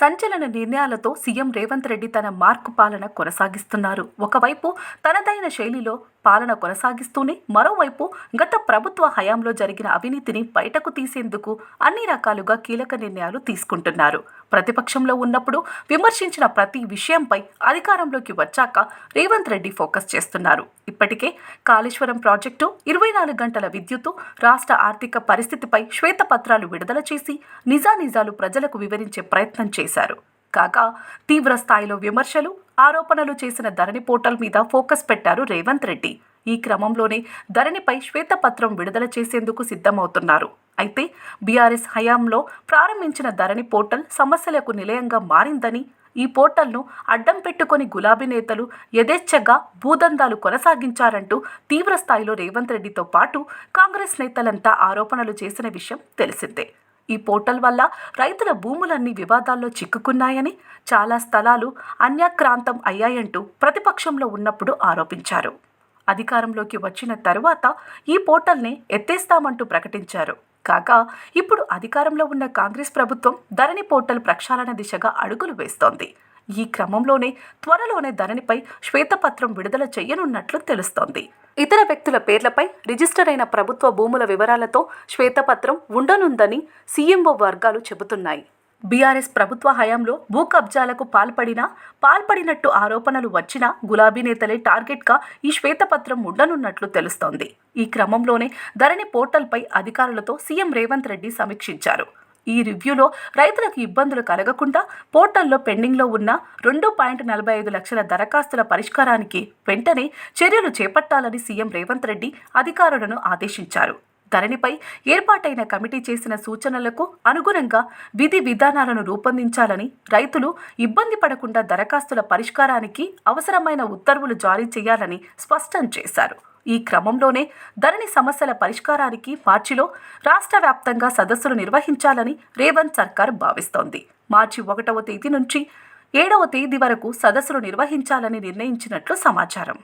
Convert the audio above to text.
సంచలన నిర్ణయాలతో సీఎం రేవంత్ రెడ్డి తన మార్కు పాలన కొనసాగిస్తున్నారు. ఒకవైపు తనదైన శైలిలో పాలన కొనసాగిస్తూనే మరోవైపు గత ప్రభుత్వ హయాంలో జరిగిన అవినీతిని బయటకు తీసేందుకు అన్ని రకాలుగా కీలక నిర్ణయాలు తీసుకుంటున్నారు. ప్రతిపక్షంలో ఉన్నప్పుడు విమర్శించిన ప్రతి విషయంపై అధికారంలోకి వచ్చాక రేవంత్ రెడ్డి ఫోకస్ చేస్తున్నారు. ఇప్పటికే కాళేశ్వరం ప్రాజెక్టు ఇరవై నాలుగు గంటల విద్యుత్తు రాష్ట్ర ఆర్థిక పరిస్థితిపై శ్వేతపత్రాలు విడుదల చేసి నిజానిజాలు ప్రజలకు వివరించే ప్రయత్నం చేశారు. కాగా తీవ్ర స్థాయిలో విమర్శలు ఆరోపణలు చేసిన ధరణి పోర్టల్ మీద ఫోకస్ పెట్టారు రేవంత్ రెడ్డి. ఈ క్రమంలోనే ధరణిపై శ్వేతపత్రం విడుదల చేసేందుకు సిద్ధమవుతున్నారు. అయితే బీఆర్ఎస్ హయాంలో ప్రారంభించిన ధరణి పోర్టల్ సమస్యలకు నిలయంగా మారిందని ఈ పోర్టల్ను అడ్డం పెట్టుకొని గులాబీ నేతలు యథేచ్ఛగా భూదందాలు కొనసాగించారంటూ తీవ్ర స్థాయిలో రేవంత్ రెడ్డితో పాటు కాంగ్రెస్ నేతలంతా ఆరోపణలు చేసిన విషయం తెలిసిందే. ఈ పోర్టల్ వల్ల రైతుల భూములన్నీ వివాదాల్లో చిక్కుకున్నాయని చాలా స్థలాలు అన్యాక్రాంతం అయ్యాయంటూ ప్రతిపక్షంలో ఉన్నప్పుడు ఆరోపించారు. అధికారంలోకి వచ్చిన తరువాత ఈ పోర్టల్ని ఎత్తేస్తామంటూ ప్రకటించారు. కాగా ఇప్పుడు అధికారంలో ఉన్న కాంగ్రెస్ ప్రభుత్వం ధరణి పోర్టల్ ప్రక్షాళన దిశగా అడుగులు వేస్తోంది. ఈ క్రమంలోనే త్వరలోనే ధరణిపై శ్వేతపత్రం విడుదల చేయనున్నట్లు తెలుస్తోంది. ఇతర వ్యక్తుల పేర్లపై రిజిస్టర్ అయిన ప్రభుత్వ భూముల వివరాలతో శ్వేతపత్రం ఉండనుందని సీఎంఓ వర్గాలు చెబుతున్నాయి. బీఆర్ఎస్ ప్రభుత్వ హయాంలో భూ కబ్జాలకు పాల్పడినా పాల్పడినట్టు ఆరోపణలు వచ్చినా గులాబీ నేతలే టార్గెట్గా ఈ శ్వేతపత్రం ఉండనున్నట్లు తెలుస్తోంది. ఈ క్రమంలోనే ధరణి పోర్టల్పై అధికారులతో సీఎం రేవంత్ రెడ్డి సమీక్షించారు. ఈ రివ్యూలో రైతులకు ఇబ్బందులు కలగకుండా పోర్టల్లో పెండింగ్లో ఉన్న రెండు పాయింట్ నలభై ఐదు లక్షల దరఖాస్తుల పరిష్కారానికి వెంటనే చర్యలు చేపట్టాలని సీఎం రేవంత్ రెడ్డి అధికారులను ఆదేశించారు. ధరణిపై ఏర్పాటైన కమిటీ చేసిన సూచనలకు అనుగుణంగా విధి విధానాలను రూపొందించాలని రైతులు ఇబ్బంది పడకుండా దరఖాస్తుల పరిష్కారానికి అవసరమైన ఉత్తర్వులు జారీ చేయాలని స్పష్టం చేశారు. ఈ క్రమంలోనే ధరణి సమస్యల పరిష్కారానికి మార్చిలో రాష్ట్ర వ్యాప్తంగా సదస్సులు నిర్వహించాలని రేవంత్ సర్కార్ భావిస్తోంది. మార్చి ఒకటవ తేదీ నుంచి ఏడవ తేదీ వరకు సదస్సులు నిర్వహించాలని నిర్ణయించినట్లు సమాచారం.